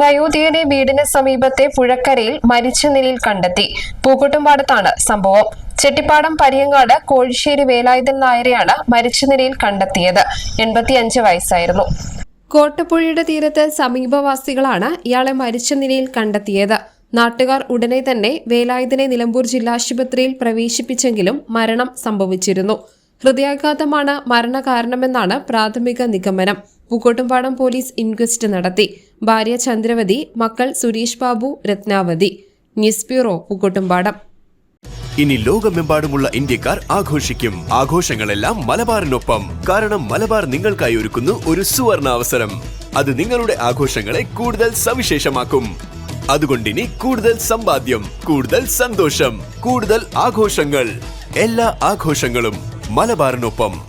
വയോധികനെ വീടിന് സമീപത്തെ പുഴക്കരയിൽ മരിച്ച നിലയിൽ കണ്ടെത്തി. പൂക്കുട്ടുംപാടത്താണ് സംഭവം. ചെട്ടിപ്പാടം പരിയങ്ങാട് കോഴിശ്ശേരി വേലായുധൻ നായരെയാണ് മരിച്ച നിലയിൽ കണ്ടെത്തിയത്. എൺപത്തിയഞ്ച് വയസ്സായിരുന്നു. കോട്ടപ്പുഴയുടെ തീരത്ത് സമീപവാസികളാണ് ഇയാളെ മരിച്ച നിലയിൽ കണ്ടെത്തിയത്. നാട്ടുകാർ ഉടനെ തന്നെ വേലായുധനെ നിലമ്പൂർ ജില്ലാശുപത്രിയിൽ പ്രവേശിപ്പിച്ചെങ്കിലും മരണം സംഭവിച്ചിരുന്നു. ഹൃദയാഘാതമാണ് മരണകാരണമെന്നാണ് പ്രാഥമിക നിഗമനം. പൂക്കോട്ടുംപാടം പോലീസ് ഇൻക്വസ്റ്റ് നടത്തി. ഭാര്യ ചന്ദ്രവതി മക്കൾ Suresh Babu Ratnavati. News bureau Pookkottumpadam. ഇനി ലോകമെമ്പാടുമുള്ള ഇന്ത്യക്കാർ ആഘോഷിക്കും. ആഘോഷങ്ങളെല്ലാം മലബാറിനൊപ്പം. കാരണം മലബാർ നിങ്ങൾക്കായി ഒരുക്കുന്നു ഒരു സുവർണ അവസരം അത് നിങ്ങളുടെ ആഘോഷങ്ങളെ കൂടുതൽ സവിശേഷമാക്കും. അതുകൊണ്ടിനി കൂടുതൽ സമ്പാദ്യം കൂടുതൽ സന്തോഷം കൂടുതൽ ആഘോഷങ്ങൾ. എല്ലാ ആഘോഷങ്ങളും മലബാറിനൊപ്പം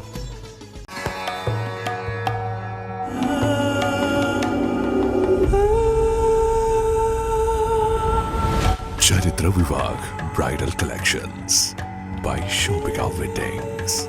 Vivag Bridal Collections by Shobika Weddings.